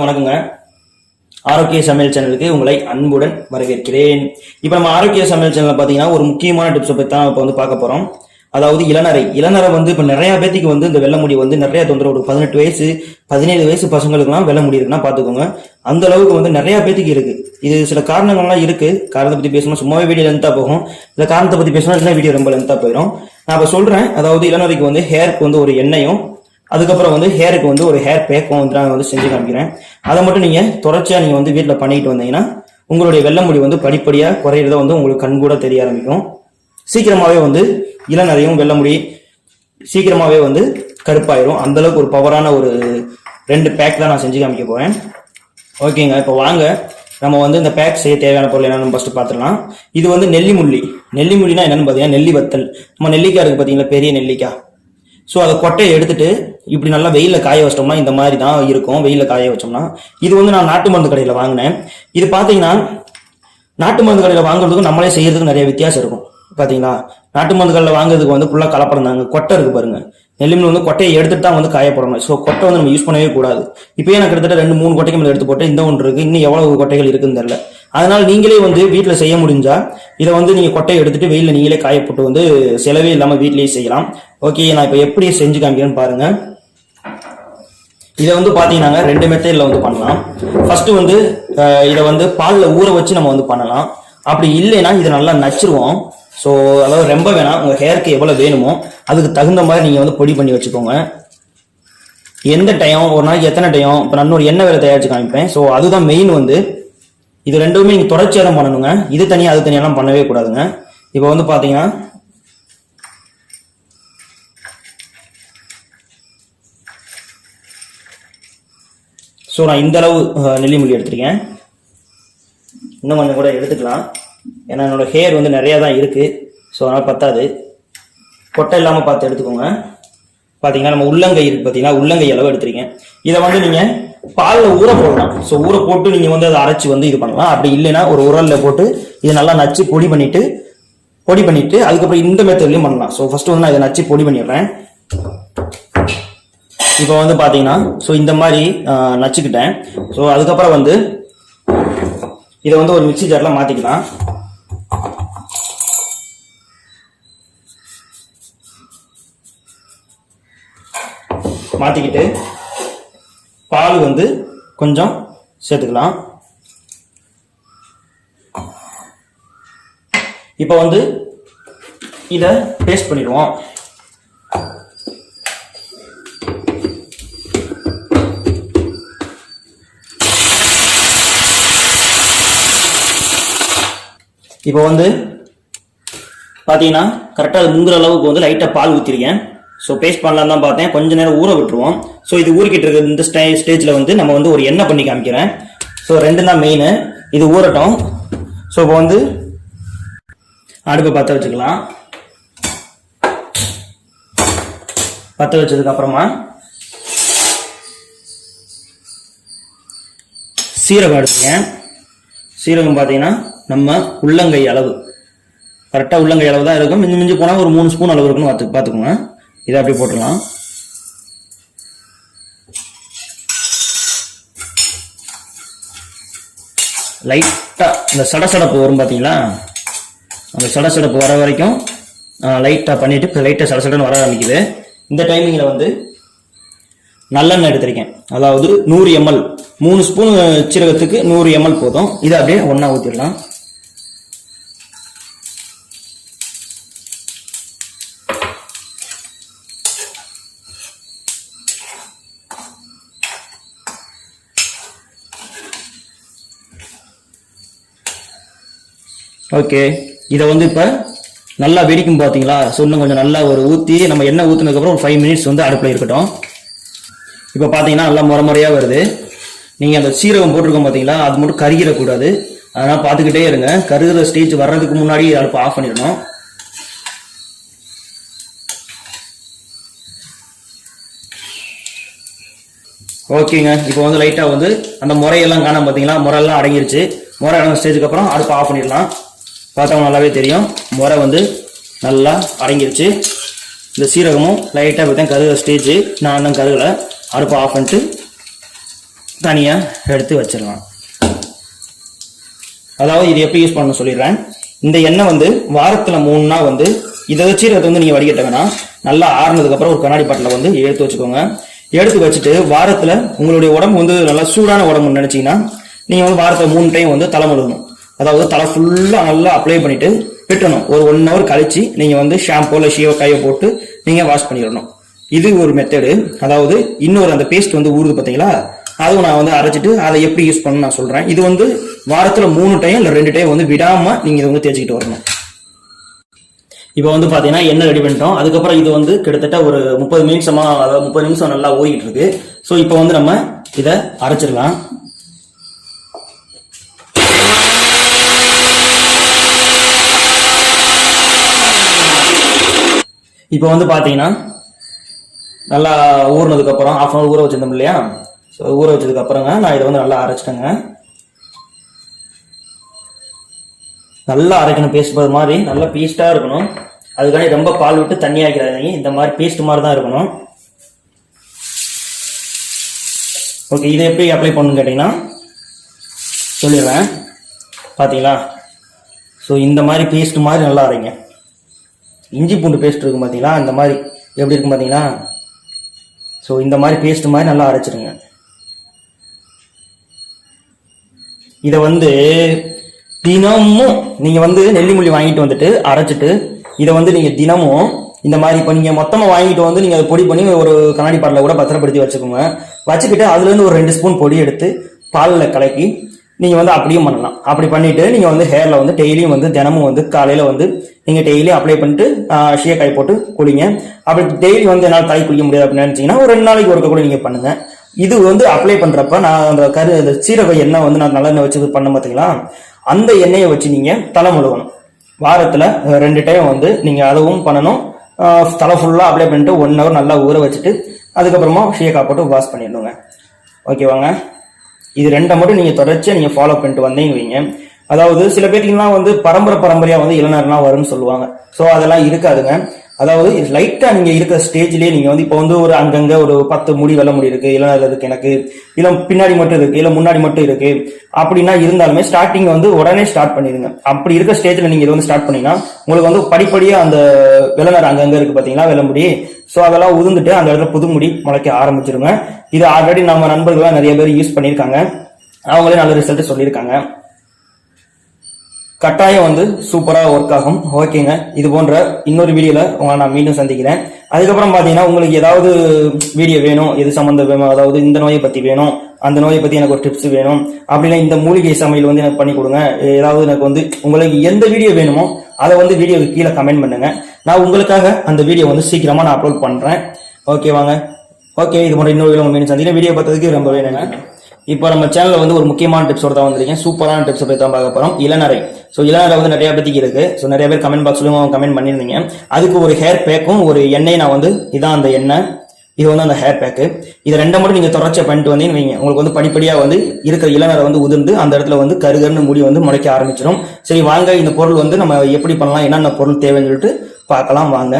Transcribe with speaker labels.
Speaker 1: வணக்கங்க. ஆரோக்கிய சமையல் சேனலுக்கு உங்களை அன்புடன் வரவேற்கிறேன். இப்போ நம்ம ஆரோக்கிய சமையல் சேனலில் பார்த்தீங்கன்னா ஒரு முக்கியமான டிப்ஸை பற்றி தான் இப்போ வந்து பார்க்க போகிறோம் அதாவது இளநரை. இளநரை வந்து இப்போ நிறைய பேத்துக்கு வந்து இந்த வெள்ள முடி வந்து நிறைய தொந்தரவு ஒரு பதினெட்டு வயசு பதினேழு வயசு பசங்களுக்குலாம் வெள்ள முடி இருக்குன்னா பார்த்துக்கோங்க அந்த அளவுக்கு வந்து நிறைய பேத்துக்கு இருக்கு. இது சில காரணங்கள்லாம் இருக்கு. காரணத்தை பற்றி பேசணும் சும்மாவே வீடியோ லென்த்தாக போகும். இந்த காரணத்தை பற்றி பேசணும் இல்லை வீடியோ ரொம்ப லென்த்தாக போயிடும் நான் இப்போ சொல்கிறேன் அதாவது இளநரைக்கு வந்து ஹேருக்கு வந்து ஒரு எண்ணெயும் அதுக்கப்புறம் வந்து ஹேருக்கு வந்து ஒரு ஹேர் பேக்கும் வந்து நான் வந்து செஞ்சு காமிக்கிறேன். அதை மட்டும் நீங்கள் தொடர்ச்சியாக நீங்கள் வந்து வீட்டில் பண்ணிட்டு வந்தீங்கன்னா உங்களுடைய வெள்ள முடி வந்து படிப்படியாக குறையிறத வந்து உங்களுக்கு கண் கூட தெரிய ஆரம்பிக்கும். சீக்கிரமாகவே வந்து இளநரையும் வெள்ள முடி சீக்கிரமாகவே வந்து கருப்பாயிரும் அந்தளவுக்கு ஒரு பவரான ஒரு ரெண்டு பேக் தான் நான் செஞ்சு காமிக்க போகிறேன் ஓகேங்க இப்போ வாங்க. நம்ம வந்து இந்த பேக் செய்ய தேவையான பொருள் என்னன்னு ஃபஸ்ட்டு பார்த்துடலாம் இது வந்து நெல்லிமுள்ளி நெல்லிமுள்ளினா என்னென்னு பார்த்தீங்கன்னா நெல்லி வத்தல். நம்ம நெல்லிக்காய் இருக்குது பார்த்தீங்களா பெரிய நெல்லிக்காய். ஸோ அதை கொட்டையை எடுத்துட்டு இப்படி நல்லா வெயிலில் காய வச்சிட்டோம்னா இந்த மாதிரி தான் இருக்கும். வெயிலில் காய வச்சோம்னா. இது வந்து நான் நாட்டு மருந்து கடையில் வாங்கினேன். இது பார்த்தீங்கன்னா நாட்டு மருந்து கடையில் வாங்குறதுக்கும் நம்மளே செய்யறதுக்கும் நிறைய வித்தியாசம் இருக்கும். பார்த்தீங்களா நாட்டு மருந்து கடையில் வாங்குறதுக்கு வந்து ஃபுல்லாக கலப்படம் தாங்க. கொட்டை இருக்கு பாருங்க. நெல்லிமீன் வந்து கொட்டையை எடுத்துட்டு தான் வந்து காய போடணும். ஸோ கொட்டை வந்து நம்ம யூஸ் பண்ணவே கூடாது. இப்போயே நான் கிட்டத்தட்ட ரெண்டு மூணு கொட்டைக்கு மேலே எடுத்து போட்டு இந்த ஒன்று இருக்கு. இன்னும் எவ்வளவு கொட்டைகள் இருக்குன்னு தெரியல. அதனால நீங்களே வந்து வீட்டில் செய்ய முடிஞ்சா இதை வந்து நீங்கள் கொட்டையை எடுத்துட்டு வெயிலில் நீங்களே காய போட்டு வந்து செலவே இல்லாமல் வீட்லேயே செய்யலாம். ஓகே நான் இப்போ எப்படி செஞ்சு காமிக்கிறேன்னு பாருங்கள் இதை வந்து பார்த்தீங்கன்னா ரெண்டு மெத்தடில் வந்து பண்ணலாம். ஃபஸ்ட்டு வந்து இதை வந்து பாலில் ஊற வச்சு நம்ம வந்து பண்ணலாம். அப்படி இல்லைன்னா இதை நல்லா நச்சிருவோம். ஸோ அதாவது ரொம்ப வேணாம். உங்கள் ஹேருக்கு எவ்வளோ வேணுமோ அதுக்கு தகுந்த மாதிரி நீங்கள் வந்து பொடி பண்ணி வச்சுக்கோங்க. எந்த டைம் ஒரு நாளைக்கு எத்தனை டைம் இப்போ நான் இன்னொரு எண்ணெய் வேலை தயாரிச்சு காமிப்பேன். ஸோ அதுதான் மெயின் வந்து. இது ரெண்டுமே நீங்கள் தொடர்ச்சியாக தான் பண்ணணுங்க. இது தனியாக அது தனியாலாம் பண்ணவே கூடாதுங்க. இப்போ வந்து பார்த்தீங்கன்னா ஸோ நான் இந்த அளவு நெல்லிமல்லி நெல்லிமுள்ளி எடுத்திருக்கேன். இன்னும் கொஞ்சம் கூட எடுத்துக்கலாம். ஏன்னா என்னோட ஹேர் வந்து நிறையா தான் இருக்குது ஸோ அதனால் பத்தாது. கொட்டை இல்லாமல் பார்த்து எடுத்துக்கோங்க. பார்த்தீங்கன்னா நம்ம உள்ளங்கை இருக்குது பார்த்தீங்கன்னா உள்ளங்கை அளவு எடுத்திருக்கேன். இதை வந்து நீங்கள் பாலில் ஊற போடலாம். ஸோ ஊற போட்டு நீங்கள் வந்து அதை அரைச்சி வந்து இது பண்ணலாம். அப்படி இல்லைன்னா ஒரு உரலில் போட்டு இதை நல்லா நச்சு பொடி பண்ணிவிட்டு பொடி பண்ணிவிட்டு அதுக்கப்புறம் இந்த மெத்தட்லையும் பண்ணலாம். ஸோ ஃபஸ்ட்டு வந்து நான் இதை நச்சு பொடி பண்ணிடுறேன். இப்போ வந்து பார்த்தீங்கன்னா ஸோ இந்த மாதிரி நச்சுக்கிட்டேன். ஸோ அதுக்கப்புறம் வந்து இதை வந்து ஒரு மிக்சி ஜாரில் மாற்றிக்கலாம் மாற்றிக்கிட்டு பால் வந்து கொஞ்சம் சேர்த்துக்கலாம். இப்போ வந்து இதை பேஸ்ட் பண்ணிடுவோம். இப்போ வந்து பார்த்தீங்கன்னா கரெக்டாக அது முங்குற அளவுக்கு வந்து லைட்டாக பால் ஊற்றிருக்கேன் ஸோ பேஸ்ட் பண்ணலாம் தான் பார்த்தேன். கொஞ்ச நேரம் ஊற விட்டுருவோம். ஸோ இது ஊறிக்கிட்டு இருக்க இந்த ஸ்டே ஸ்டேஜில் வந்து நம்ம வந்து ஒரு எண்ணெய் பண்ணி காமிக்கிறேன். ஸோ ரெண்டு தான் மெயின் இது ஊறட்டும். ஸோ இப்போ வந்து அடுப்பை பற்ற வச்சுக்கலாம். பற்ற வச்சதுக்கப்புறமா சீரகம் எடுத்துக்கேன். சீரகம் பார்த்தீங்கன்னா நம்ம உள்ளங்கை அளவு. கரெக்டாக உள்ளங்கை அளவு தான் இருக்கும். மிஞ்சி மிஞ்சி போனால் ஒரு மூணு ஸ்பூன் அளவு இருக்குன்னு பார்த்து பார்த்துக்கோங்க. இதை அப்படியே போட்டுடலாம். லைட்டாக இந்த சடசடப்பு வரும் பார்த்தீங்களா? அந்த சடசடப்பு வர வரைக்கும் லைட்டாக பண்ணிவிட்டு இப்போ லைட்டாக சடசடன்னு வர ஆரம்பிக்குது. இந்த டைமிங்கில் வந்து நல்லெண்ணெய் எடுத்திருக்கேன். அதாவது நூறு எம்எல் மூணு ஸ்பூன் சீரகத்துக்கு நூறு எம்எல் போதும். இதை அப்படியே ஒன்றா ஊற்றிடலாம் ஓகே. இதை வந்து இப்போ நல்லா வெடிக்கும் பார்த்தீங்களா சொன்னும் கொஞ்சம் நல்லா ஒரு ஊற்றி நம்ம எண்ணெய் ஊற்றுனதுக்கப்புறம் ஒரு ஃபைவ் மினிட்ஸ் வந்து அடுப்பில் இருக்கட்டும். இப்போ பார்த்தீங்கன்னா நல்லா முறை முறையாக வருது. நீங்கள் அந்த சீரகம் போட்டிருக்கோம் பார்த்தீங்களா அது மட்டும் கருகிடக்கூடாது. அதனால் பார்த்துக்கிட்டே இருங்க. கருகிற ஸ்டேஜ் வர்றதுக்கு முன்னாடி அடுப்பு ஆஃப் பண்ணிடணும். ஓகேங்க. இப்போ வந்து லைட்டாக வந்து அந்த முறையெல்லாம் காணாம பார்த்தீங்களா முறையெல்லாம் அடங்கிருச்சு. முறை அடங்கின ஸ்டேஜுக்கு அப்புறம் அடுப்பு ஆஃப் பண்ணிடலாம். பார்த்தவங்க நல்லாவே தெரியும். முறை வந்து நல்லா அடங்கிருச்சு. இந்த சீரகமும் லைட்டாக பார்த்தா கருகிற ஸ்டேஜ் நான் இன்னும் கருகலை. அடுப்பை ஆஃப் பண்ணிட்டு தனியாக எடுத்து வச்சிடலாம். அதாவது இது எப்படி யூஸ் பண்ண சொல்லிடுறேன். இந்த எண்ணெய் வந்து வாரத்தில் மூணு நாள் வந்து இதை வச்சு இதை வந்து நீங்கள் வடிகட்ட வேணாம். நல்லா ஆறுனதுக்கப்புறம் ஒரு கண்ணாடி பாட்டில் வந்து எடுத்து வச்சுக்கோங்க. எடுத்து வச்சுட்டு வாரத்தில் உங்களுடைய உடம்பு வந்து நல்லா சூடான உடம்புன்னு நினச்சிங்கன்னா நீங்கள் வந்து வாரத்தில் மூணு டைம் வந்து தலைமுழுகணும் அதாவது தலை ஃபுல்லாக நல்லா அப்ளை பண்ணிட்டு விட்டணும். ஒரு ஒன் ஹவர் கழிச்சு நீங்கள் வந்து ஷாம்போ இல்லை கையை போட்டு நீங்கள் வாஷ் பண்ணிடணும். இது ஒரு மெத்தடு அதாவது இன்னொரு அந்த பேஸ்ட் வந்து ஊறுது பார்த்தீங்களா அதுவும் நான் வந்து அரைச்சிட்டு அதை எப்படி யூஸ் பண்ண நான் சொல்கிறேன் இது வந்து வாரத்தில் மூணு டைம் இல்லை ரெண்டு டைம் வந்து விடாமல் நீங்கள் இதை வந்து தேய்ச்சிக்கிட்டு வரணும். இப்போ வந்து பார்த்தீங்கன்னா எண்ணெய் ரெடி பண்ணிட்டோம். அதுக்கப்புறம் இது வந்து கிட்டத்தட்ட ஒரு முப்பது நிமிஷமாக அதாவது முப்பது நிமிஷம் நல்லா ஓடிட்டு இருக்கு. ஸோ இப்போ வந்து நம்ம இதை அரைச்சிடலாம். இப்போ வந்து பார்த்தீங்கன்னா நல்லா ஊறினதுக்கு அப்புறம் ஆஃப் அன் ஊற வச்சிருந்தோம் இல்லையா? ஸோ ஊற வச்சதுக்கு அப்புறங்க நான் இதை வந்து நல்லா அரைச்சிட்டேங்க. நல்லா அரைக்கணும் பேஸ்ட் போகிற மாதிரி. நல்லா பேஸ்ட்டாக இருக்கணும். அதுக்காண்டி ரொம்ப பால் விட்டு தண்ணி ஆக்கிறாதீங்க இந்த மாதிரி பேஸ்ட் மாதிரி தான் இருக்கணும். ஓகே இதை எப்படி அப்ளை பண்ணணும்னு கேட்டிங்கன்னா சொல்லிடுறேன். பார்த்தீங்களா ஸோ இந்த மாதிரி பேஸ்ட் மாதிரி நல்லா அரைங்க. இஞ்சி பூண்டு பேஸ்ட் இருக்கும் பார்த்தீங்களா இந்த மாதிரி எப்படி இருக்கும் பார்த்தீங்களா ஸோ இந்த மாதிரி பேஸ்ட் மாதிரி நல்லா அரைச்சிருங்க. இதை வந்து தினமும் நீங்கள் வந்து நெல்லிமுள்ளி வாங்கிட்டு வந்துட்டு அரைச்சிட்டு இதை வந்து நீங்கள் தினமும் இந்த மாதிரி இப்போ நீங்கள் மொத்தமாக வாங்கிட்டு வந்து நீங்கள் அதை பொடி பண்ணி ஒரு கண்ணாடி பாட்டில் கூட பத்திரப்படுத்தி வச்சுக்கோங்க. வச்சுக்கிட்டு அதுலேருந்து ஒரு ரெண்டு ஸ்பூன் பொடி எடுத்து பாலில் கலக்கி நீங்க வந்து அப்படியும் பண்ணலாம். அப்படி பண்ணிட்டு நீங்க வந்து ஹேர்ல வந்து டெய்லியும் வந்து தினமும் வந்து காலையில வந்து நீங்க டெய்லி அப்ளை பண்ணிட்டு ஷிய காய் போட்டு குளிங்க. அப்படி டெய்லி வந்து என்னால் தலை குளிக்க முடியாது அப்படின்னு நினைச்சீங்கன்னா ஒரு ரெண்டு நாளைக்கு ஒருக்க கூட நீங்க பண்ணுங்க. இது வந்து அப்ளை பண்றப்ப நான் அந்த கரு அந்த சீரக எண்ணெய் வந்து நான் நல்லெண்ணெய் வச்சு பண்ண பார்த்தீங்களா அந்த எண்ணெயை வச்சு நீங்க தலை முழுகணும். வாரத்துல ரெண்டு டைம் வந்து நீங்க அதுவும் பண்ணணும். தலை ஃபுல்லா அப்ளை பண்ணிட்டு ஒன் ஹவர் நல்லா ஊற வச்சுட்டு அதுக்கப்புறமா ஷேக்கா போட்டு வாஷ் பண்ணிடணுங்க. ஓகேவாங்க இது ரெண்டை மட்டும் நீங்க தொடர்ச்சியா நீங்க ஃபாலோ பண்ணிட்டு வந்தீங்க வைங்க. அதாவது சில பேருக்குலாம் வந்து பரம்பரை பரம்பரையா வந்து இளநர்லாம் வரும்னு சொல்லுவாங்க. ஸோ அதெல்லாம் இருக்காதுங்க. அதாவது லைட்டா நீங்க இருக்கிற ஸ்டேஜ்லயே நீங்க வந்து இப்போ வந்து ஒரு அங்கங்க ஒரு பத்து முடி வெள்ள முடி இருக்கு இளநர் இருக்கு எனக்கு இல்ல பின்னாடி மட்டும் இருக்கு இல்ல முன்னாடி மட்டும் இருக்கு அப்படின்னா இருந்தாலுமே ஸ்டார்டிங் வந்து உடனே ஸ்டார்ட் பண்ணிடுங்க. அப்படி இருக்க ஸ்டேஜ்ல நீங்க இதை வந்து ஸ்டார்ட் பண்ணீங்கன்னா உங்களுக்கு வந்து படிப்படியா அந்த வெள்ளநர் அங்கங்க இருக்கு பாத்தீங்களா வெள்ளமுடி ஸோ அதெல்லாம் உதிர்ந்துட்டு அந்த இடத்துல புது முடி முளைக்க ஆரம்பிச்சிருங்க. இது ஆல்ரெடி நம்ம நண்பர்கள்லாம் நிறைய பேர் யூஸ் பண்ணியிருக்காங்க. அவங்களே நல்ல ரிசல்ட் சொல்லியிருக்காங்க. கட்டாயம் வந்து சூப்பராக ஒர்க் ஆகும். ஓகேங்க இது போன்ற இன்னொரு வீடியோவில் உங்களை நான் மீண்டும் சந்திக்கிறேன். அதுக்கப்புறம் பார்த்தீங்கன்னா உங்களுக்கு ஏதாவது வீடியோ வேணும் எது சம்மந்தம் வேணும் அதாவது இந்த நோயை பற்றி வேணும் அந்த நோயை பற்றி எனக்கு ஒரு டிப்ஸ் வேணும் அப்படின்னா இந்த மூலிகை சமையல் வந்து எனக்கு பண்ணி கொடுங்க. ஏதாவது எனக்கு வந்து உங்களுக்கு எந்த வீடியோ வேணுமோ அதை வந்து வீடியோக்கு கீழே கமெண்ட் பண்ணுங்க. நான் உங்களுக்காக அந்த வீடியோ வந்து சீக்கிரமாக நான் அப்லோட் பண்றேன். ஓகேவாங்க ஓகே இது போன்ற இன்னொரு வீடியோ சந்திக்கிற மீண்டும் சந்திக்கிறேன். வீடியோ பார்த்ததுக்கு ரொம்பவே நன்றி. இப்போ நம்ம சேனலில் வந்து ஒரு முக்கியமான டிப்ஸோட தான் வந்திருக்கேன். சூப்பரான டிப்ஸ் பற்றி தான் பார்க்க போகிறோம் இளநரை. ஸோ இளநரை வந்து நிறைய பேத்துக்கு இருக்கு. ஸோ நிறைய பேர் கமெண்ட் பாக்ஸ்லயும் கமெண்ட் பண்ணியிருந்தீங்க. அதுக்கு ஒரு ஹேர் பேக்கும் ஒரு எண்ணெய் நான் வந்து இதான் அந்த எண்ணெய். இது வந்து அந்த ஹேர் பேக்கு இது ரெண்டை மட்டும் நீங்க தொடர்ச்சியாக பண்ணிட்டு வந்தீங்கன்னு வைங்க. உங்களுக்கு வந்து படிப்படியாக வந்து இருக்கிற இளநரை வந்து உதிர்ந்து அந்த இடத்துல வந்து கருகருன்னு முடி வந்து முளைக்க ஆரம்பிச்சிடும். சரி வாங்க இந்த பொருள் வந்து நம்ம எப்படி பண்ணலாம் என்னென்ன பொருள் தேவைன்னு சொல்லிட்டு பார்க்கலாம் வாங்க.